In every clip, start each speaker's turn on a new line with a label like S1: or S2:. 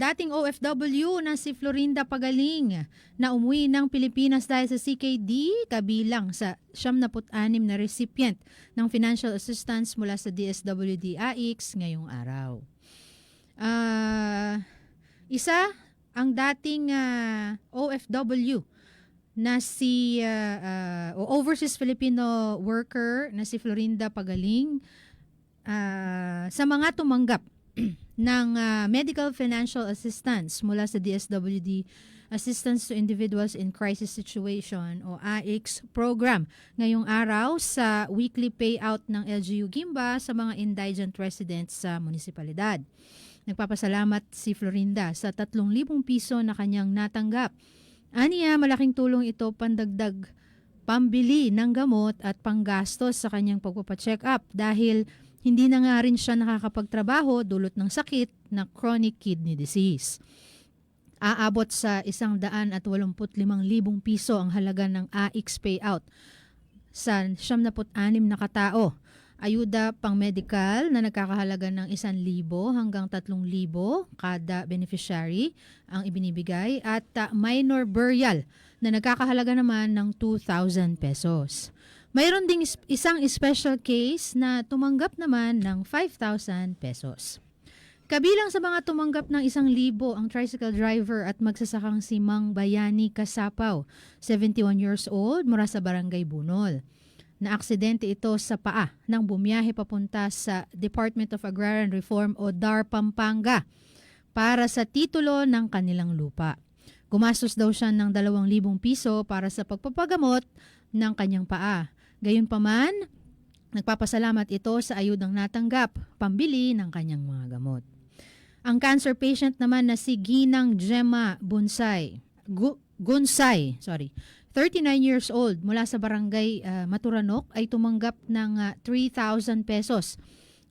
S1: dating OFW na si Florinda Pagaling na umuwi ng Pilipinas dahil sa CKD kabilang sa 76 na recipient ng financial assistance mula sa DSWD AIX ngayong araw. Ah, isa ang dating ah, OFW na si ah, o overseas Filipino worker na si Florinda Pagaling ah, sa mga tumanggap ng ah, medical financial assistance mula sa DSWD Assistance to Individuals in Crisis Situation o AIX program ngayong araw sa weekly payout ng LGU Gimba sa mga indigent residents sa munisipalidad. Nagpapasalamat si Florinda sa 3,000 piso na kanyang natanggap. Aniya, malaking tulong ito pandagdag pambili ng gamot at panggastos sa kanyang pagpapacheck up dahil hindi na nga rin siya nakakapagtrabaho dulot ng sakit na chronic kidney disease. Aabot sa 185,000 piso ang halaga ng AX payout sa 76 na katao. Ayuda pang medical na nagkakahalaga ng 1,000 hanggang 3,000 kada beneficiary ang ibinibigay at ah, minor burial na nagkakahalaga naman ng 2,000 pesos. Mayroon ding is- isang special case na tumanggap naman ng 5,000 pesos. Kabilang sa mga tumanggap ng isang libo ang tricycle driver at magsasakang si Mang Bayani Kasapaw, 71 years old, mula sa Barangay Bunol. Naaksidente ito sa paa nang bumiyahe papunta sa Department of Agrarian Reform o DAR Pampanga para sa titulo ng kanilang lupa. Gumastos daw siya ng 2,000 piso para sa pagpapagamot ng kanyang paa. Gayunpaman, nagpapasalamat ito sa ayudang natanggap, pambili ng kanyang mga gamot. Ang cancer patient naman na si Ginang Gemma Bunsay, Gu- Gunsay, sorry, 39 years old mula sa barangay ah, Maturanok ay tumanggap ng ah, 3,000 pesos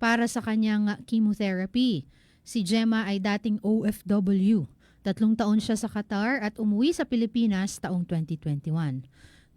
S1: para sa kanyang ah, chemotherapy. Si Gemma ay dating OFW. Tatlong taon siya sa Qatar at umuwi sa Pilipinas taong 2021.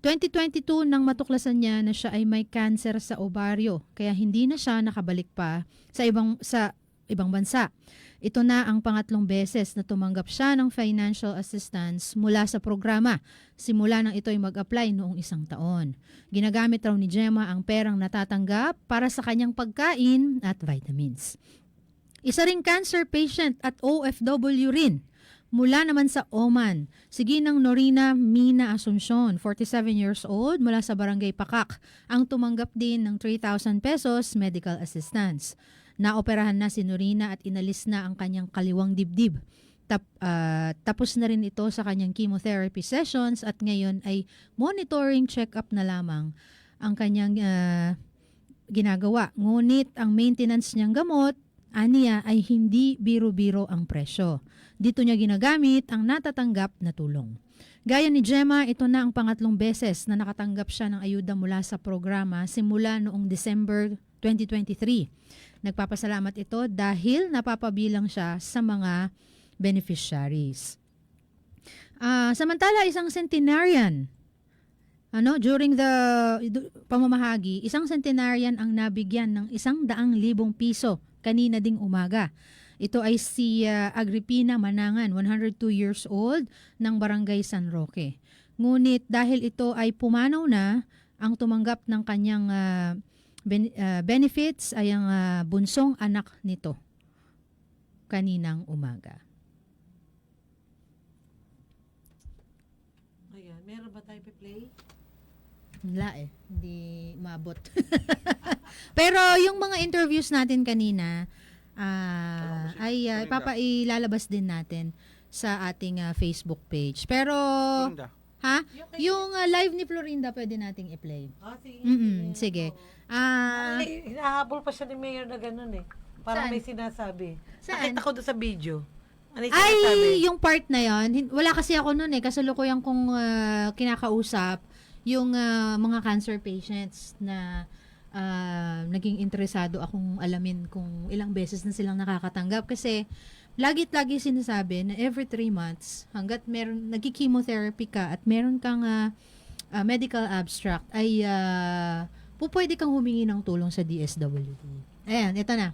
S1: 2022 nang matuklasan niya na siya ay may cancer sa ovaryo kaya hindi na siya nakabalik pa sa ibang sa ibang bansa. Ito na ang pangatlong beses na tumanggap siya ng financial assistance mula sa programa simula nang ito ay mag-apply noong isang taon. Ginagamit raw ni Gemma ang perang natatanggap para sa kanyang pagkain at vitamins. Isa ring cancer patient at OFW rin mula naman sa Oman. Si Ginang Norina Mina Asuncion, 47 years old, mula sa Barangay Pakak, ang tumanggap din ng 3,000 pesos medical assistance. Naoperahan na si Norina at inalis na ang kanyang kaliwang dibdib. Tap, ah, tapos na rin ito sa kanyang chemotherapy sessions at ngayon ay monitoring check-up na lamang ang kanyang ah, ginagawa. Ngunit ang maintenance niyang gamot, aniya ay hindi biro-biro ang presyo. Dito niya ginagamit ang natatanggap na tulong. Gaya ni Gemma, ito na ang pangatlong beses na nakatanggap siya ng ayuda mula sa programa simula noong December 2023. Nagpapasalamat ito dahil napapabilang siya sa mga beneficiaries. Ah, samantala, isang centenarian ano, during the pamamahagi, isang centenarian ang nabigyan ng isang daang libong piso kanina ding umaga. Ito ay si ah, Agripina Manangan, 102 years old, ng Barangay San Roque. Ngunit dahil ito ay pumanaw na, ang tumanggap ng kanyang ah, ben- ah, benefits ay ang ah, bunsong anak nito kaninang umaga.
S2: Ayan, meron ba tayo play?
S1: Wala eh. Hindi mabot. Pero yung mga interviews natin kanina, ah, ay uh, ipapailalabas din natin sa ating ah, Facebook page. Pero,
S3: Linda.
S1: ha? Yung ah, live ni Florinda pwede nating i-play.
S2: Ah, sige.
S1: Mm sige. Ah,
S2: Ay, hinahabol pa siya ni Mayor na ganun eh. Parang
S1: Saan?
S2: may sinasabi.
S1: Saan?
S2: Nakita ko doon sa video. Ano yung sinasabi?
S1: ay, yung part na yon, hin- wala kasi ako noon eh. Kasalukuyan kong ah, kinakausap yung ah, mga cancer patients na ah, naging interesado akong alamin kung ilang beses na silang nakakatanggap. Kasi lagit lagi sinasabi na every three months, hanggat meron, nagki-chemotherapy ka at meron kang ah, ah, medical abstract, ay uh, pupwede kang humingi ng tulong sa DSWD. Ayan, ito na.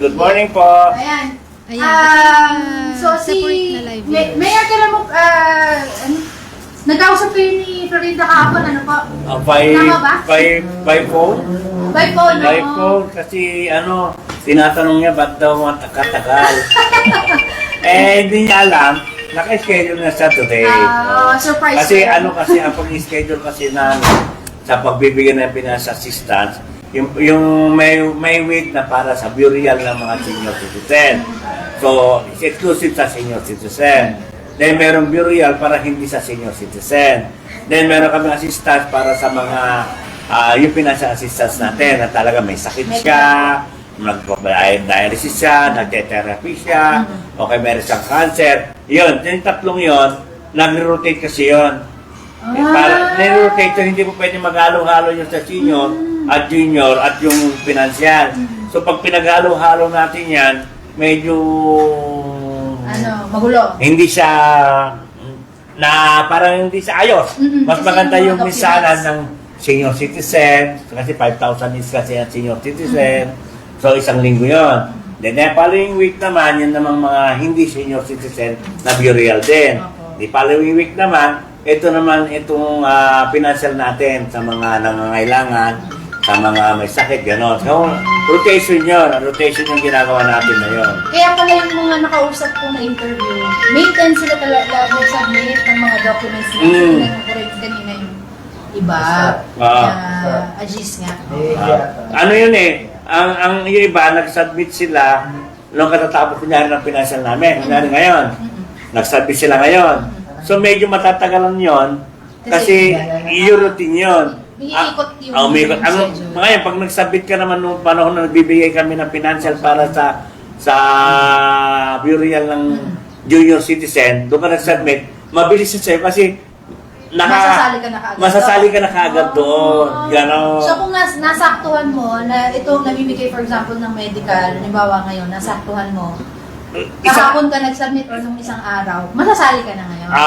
S3: Good morning po.
S1: Ayan. Ayan,
S3: Um, so
S1: ah,
S3: si
S1: na live.
S3: Mayor ka na mo, ah, ano, nagkausap kayo ni Florinda kahapon, ano po?
S4: Uh, by,
S3: Tama ba?
S4: by, by phone?
S3: By phone,
S4: By
S3: no?
S4: phone kasi ano, tinatanong niya ba't daw matakatakal. eh, hindi niya alam, naka-schedule na siya today.
S3: Ah, surprise
S4: kasi
S3: ka.
S4: ano kasi, ang pag-schedule kasi na sa pagbibigyan ng finance assistance, yung, yung may, may week na para sa burial ng mga senior citizen. So, it's exclusive sa senior citizen. Then, meron burial para hindi sa senior citizen. Then, meron kami assistance para sa mga, ah, yung financial assistance natin na talaga may sakit siya, nag-dialysis siya, nagte-therapy siya, o kaya meron siyang cancer. Yun, yung tatlong yun, nag-rotate kasi yun. Eh, para nire-rotate yun, hindi po pwede maghalo-halo yung sa senior at junior at yung financial. So pag pinaghalo-halo natin yan, medyo
S3: Ano, magulo.
S4: hindi siya na parang hindi siya ayos.
S3: Mm-mm,
S4: Mas
S3: kasi
S4: maganda
S3: yung
S4: yung
S3: mga
S4: misanan
S3: documents.
S4: ng senior citizen, kasi 5,000 is kasi ang senior citizen. So isang linggo yon. Then the following week naman, yun namang mga hindi senior citizen na burial din.
S3: Opo.
S4: The following week naman, ito naman itong ah, financial natin sa mga nangangailangan, sa mga may sakit, gano'n. So, rotation yun. Rotation yung ginagawa natin na yun.
S3: Kaya pala mga nakausap ko na interview, maintain sila talaga mag-submit ng mga documents na
S4: Mm.
S3: mm. kanina yung iba.
S4: Ah.
S3: Uh, Ajis nga.
S4: Ah, ano yun eh, ang, ang yung iba, nag-submit sila nung katatapos kunyari ng financial namin. Kunyari ngayon, nag-submit sila ngayon. So medyo matatagalan yon kasi yung routine yun.
S3: Umiikot yung
S4: Ah, umiikot. Ang, ngayon, pag nagsubmit ka naman nung panahon na nagbibigay kami ng financial para sa sa burial ng junior citizen, doon ka nag-submit, mabilis siya sa'yo kasi naka,
S3: Masasali ka na kaagad.
S4: Masasali ka na kaagad doon.
S3: Oh.
S4: Ganon.
S3: So kung nas nasaktuhan mo na itong namimigay for example ng medical, halimbawa ngayon, nasaktuhan mo,
S4: Isa,
S3: kahapon ka nag-submit or nung isang araw, masasali ka na ngayon.
S4: Ah,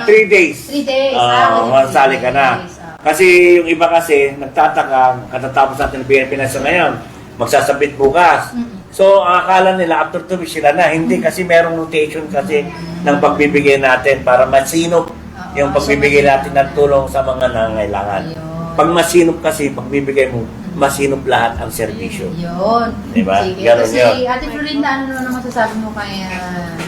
S3: Ganon.
S4: three days.
S3: Three days.
S4: Oo,
S3: Ah, within
S4: masali
S3: three
S4: ka na.
S3: days, ah.
S4: Kasi yung iba kasi, nagtataka, katatapos natin ng PNP ngayon, magsasabit bukas.
S3: Mm-mm.
S4: So, ang akala nila, after two weeks sila na. Hindi kasi merong rotation kasi ng pagbibigay natin para masinop yung pagbibigay natin ng tulong sa mga nangangailangan. Pag masinop kasi, pagbibigay mo, masinop lahat ang serbisyo.
S3: Yun.
S4: Diba?
S3: Sige.
S4: Ganon
S3: Kasi
S4: yun.
S3: Ate Florinda, ano naman masasabi mo kay... ah,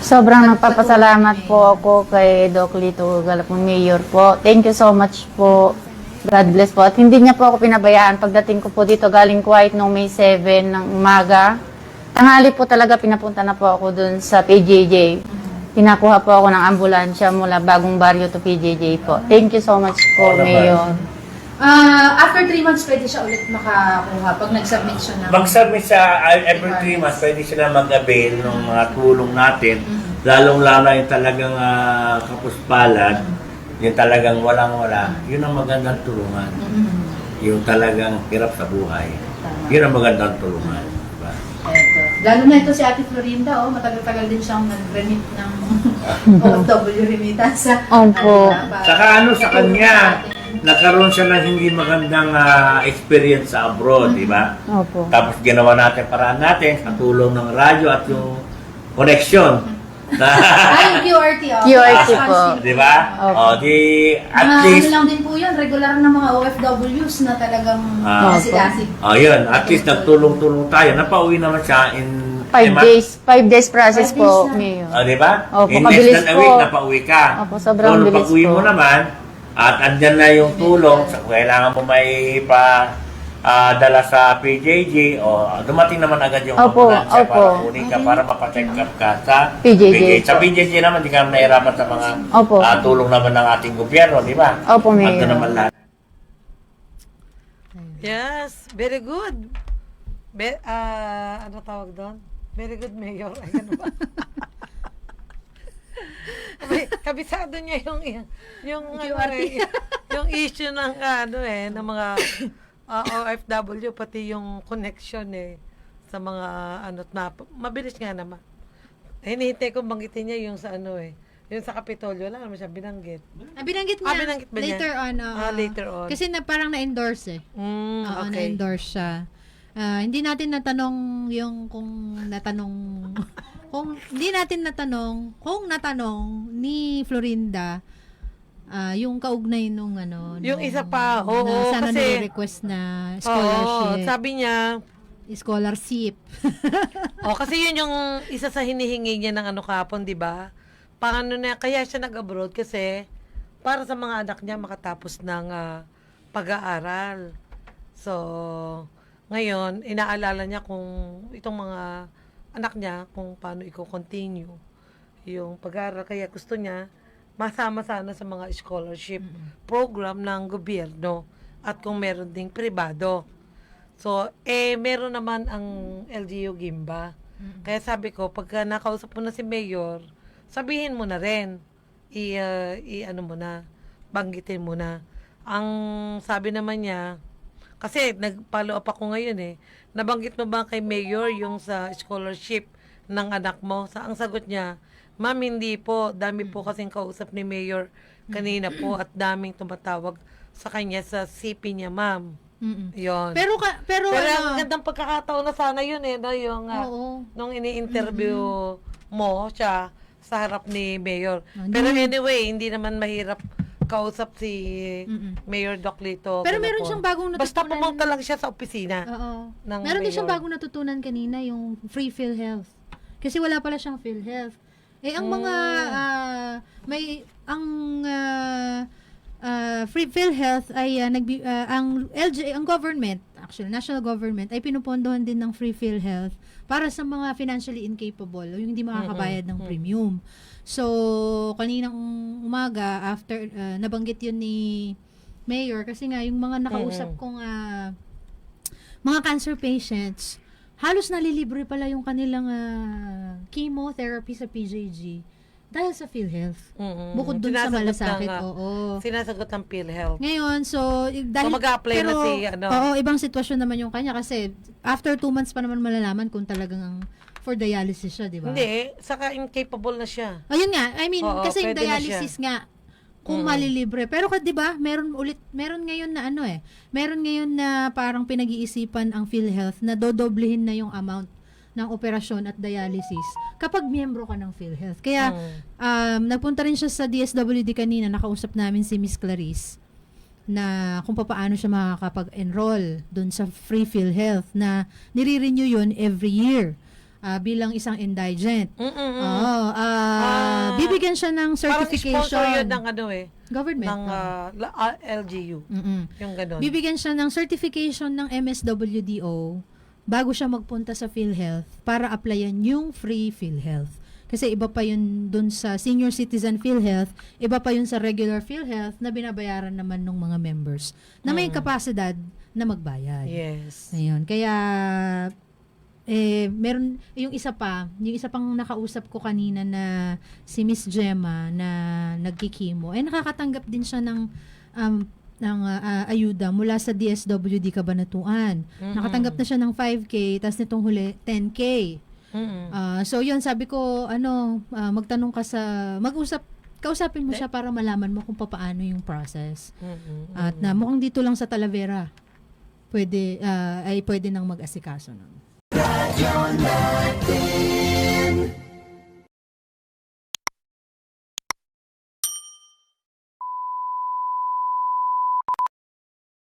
S5: Sobrang nagpapasalamat po ako kay Doc Lito Galapong Mayor po. Thank you so much po. God bless po. At hindi niya po ako pinabayaan. Pagdating ko po dito galing Kuwait noong May 7 ng umaga. Tanghali po talaga pinapunta na po ako dun sa PJJ. Pinakuha po ako ng ambulansya mula bagong baryo to PJJ po. Thank you so much po,
S4: Oo naman.
S5: Mayor.
S3: ah, after three months, pwede siya ulit makakuha pag nag-submit siya ng...
S4: Mag-submit sa uh, every three months, pwede sila mag-avail ng mga tulong natin. Lalong-lalo yung talagang uh, kapuspalad, yung talagang walang-wala. Yun ang magandang tulungan.
S3: Mm.
S4: Yung talagang hirap sa buhay. Yun ang magandang tulungan. Diba?
S3: Eto. Lalo na ito si Ate Florinda, oh, matagal-tagal din siyang nag-remit ng OFW remittance.
S5: Opo.
S3: Ano
S4: Saka ano sa kanya, nagkaroon siya ng hindi magandang ah, experience sa abroad, di ba?
S5: Opo.
S4: Tapos ginawa natin paraan natin sa tulong ng radyo at yung connection. Na,
S3: Yung QRT, oh.
S5: QRT po.
S4: di ba?
S5: Opo.
S4: O, di, at
S3: Mga
S4: least,
S3: ano lang din po yun, regular na mga OFWs na talagang
S4: Ah.
S3: asik-asik.
S4: Oh, yun. At least nagtulong-tulong tayo. Napauwi naman siya in...
S5: Five
S4: lima-
S5: days, five days process
S3: Five days
S5: po,
S3: na.
S5: Mayor.
S4: Oh, di ba?
S5: Opo,
S4: in less
S5: kabilis
S4: than a
S5: po.
S4: week, napauwi ka.
S5: Opo, sobrang
S4: so, nung
S5: bilis
S4: pag-uwi
S5: po.
S4: mo naman, at andyan na yung tulong, sa kailangan mo may pa ah, dala sa PJJ, o dumating naman agad yung
S5: Opo,
S4: ambulansya
S5: opo.
S4: para kunin ka, para mapacheck up ka sa
S5: PJJ
S4: Sa
S5: po.
S4: PJJ naman, di ka nahirapan sa mga
S5: Opo.
S4: ah, tulong naman ng ating gobyerno, di ba?
S5: Opo,
S4: Ando
S5: Mayor.
S4: naman lahat.
S2: Yes, very good. Be, ah, ano tawag doon? Very good, Mayor. Ay, ano ba? Abay, kabisado niya yung yung ano eh, yung issue ng ano eh ng mga ah, OFW pati yung connection eh sa mga ano na mabilis nga naman. Hinihintay ko banggitin niya yung sa ano eh. Yung sa Kapitolyo lang naman siya binanggit.
S1: Ah, binanggit
S2: Ah,
S1: niya.
S2: binanggit ba niya?
S1: later on. oo.
S2: Ah, later on.
S1: Kasi na, parang na-endorse eh.
S2: Mm,
S1: Oo,
S2: okay.
S1: na-endorse siya. Ah, hindi natin natanong yung kung natanong kung hindi natin natanong, kung natanong ni Florinda, ah, yung kaugnay nung ano,
S2: Yung
S1: nung-
S2: isa pa, oo,
S1: na sana
S2: kasi-
S1: request na
S2: Oo,
S1: scholarship.
S2: sabi niya,
S1: scholarship.
S2: oh, kasi yun yung isa sa hinihingi niya ng ano kapon, di ba? Paano na, kaya siya nag-abroad kasi para sa mga anak niya makatapos ng ah, pag-aaral. So, ngayon, inaalala niya kung itong mga anak niya, kung paano i-continue yung pag-aaral. Kaya gusto niya masama sana sa mga scholarship program ng gobyerno at kung meron ding pribado. So, eh, meron naman ang LGU Gimba. Kaya sabi ko, pagka nakausap mo na si Mayor, sabihin mo na rin. I, uh, i ano mo na, banggitin mo na. Ang sabi naman niya, kasi nag-follow up ako ngayon eh, nabanggit mo ba kay Mayor yung sa scholarship ng anak mo? Sa, ang sagot niya, Ma'am, hindi po. Dami po kasing kausap ni Mayor kanina po at daming tumatawag sa kanya sa CP niya, ma'am.
S1: Mm-mm.
S2: Yon.
S1: Pero ka, pero,
S2: Pero
S1: ano,
S2: ang gandang pagkakataon na sana yun eh, no? yung ah,
S1: Oo.
S2: nung ini-interview mo siya sa harap ni Mayor.
S1: Ah,
S2: Pero anyway, hindi naman mahirap kausap si
S1: Mm-mm.
S2: Mayor Doc Lito.
S1: Pero meron siyang bagong
S2: Basta
S1: natutunan.
S2: pumunta lang siya sa opisina.
S1: Oo.
S2: ng
S1: Meron din siyang
S2: mayor.
S1: bagong natutunan kanina, yung free PhilHealth. Kasi wala pala siyang PhilHealth. Eh, ang mga,
S2: Mm.
S1: ah, may, ang ah, ah, free PhilHealth ay ah, nagbi, ah, ang LG, ang government, actually, national government, ay pinupondohan din ng free PhilHealth para sa mga financially incapable, o yung hindi makakabayad ng premium. So, kaninang umaga, after, ah, nabanggit yun ni Mayor, kasi nga, yung mga nakausap kong ah, mga cancer patients, halos nalilibre pala yung kanilang ah, chemotherapy sa PJG dahil sa PhilHealth.
S2: Mm-mm.
S1: Bukod dun sa malasakit,
S2: ng, ah,
S1: oo.
S2: Sinasagot ng PhilHealth.
S1: Ngayon, so, dahil,
S2: So, mag-a-apply na
S1: pero,
S2: si, ano?
S1: Oo, ibang sitwasyon naman yung kanya kasi after two months pa naman malalaman kung talagang ang for dialysis siya, di ba?
S2: Hindi, saka incapable na siya.
S1: Ayun nga, I mean,
S2: Oo,
S1: kasi yung
S2: na
S1: dialysis nga, kung
S2: Mm.
S1: malilibre. Pero di ba, meron ulit, meron ngayon na ano eh, meron ngayon na parang pinag-iisipan ang PhilHealth na dodoblehin na yung amount ng operasyon at dialysis kapag miyembro ka ng PhilHealth. Kaya,
S2: Mm.
S1: um, nagpunta rin siya sa DSWD kanina, nakausap namin si Miss Clarice na kung paano siya makakapag-enroll dun sa free PhilHealth na nire-renew yun every year ah, bilang isang indigent.
S2: Mm-mm.
S1: Oo, ah,
S2: Ah,
S1: bibigyan siya ng
S2: Parang
S1: certification.
S2: sponsor yun ng ano eh,
S1: government.
S2: ng
S1: oo.
S2: ah, LGU.
S1: Mm-mm.
S2: Yung ganun.
S1: Bibigyan siya ng certification ng MSWDO bago siya magpunta sa PhilHealth para applyan yung free PhilHealth. Kasi iba pa yun dun sa senior citizen PhilHealth, iba pa yun sa regular PhilHealth na binabayaran naman ng mga members na may kapasidad na magbayad.
S2: Yes.
S1: Ayun. Kaya, eh, meron, yung isa pa, yung isa pang nakausap ko kanina na si Miss Gemma na nagkikimo, eh nakakatanggap din siya ng, um, ng ah, ayuda mula sa DSWD Kabanatuan. Nakatanggap na siya ng 5K, tapos nitong huli, 10K.
S2: Mm-mm.
S1: Ah, so yun, sabi ko, ano, ah, magtanong ka sa, mag-usap, kausapin mo siya para malaman mo kung paano yung process.
S2: Mm-mm.
S1: At na mukhang dito lang sa Talavera, pwede, ah, ay pwede nang mag-asikaso nun. John McLean.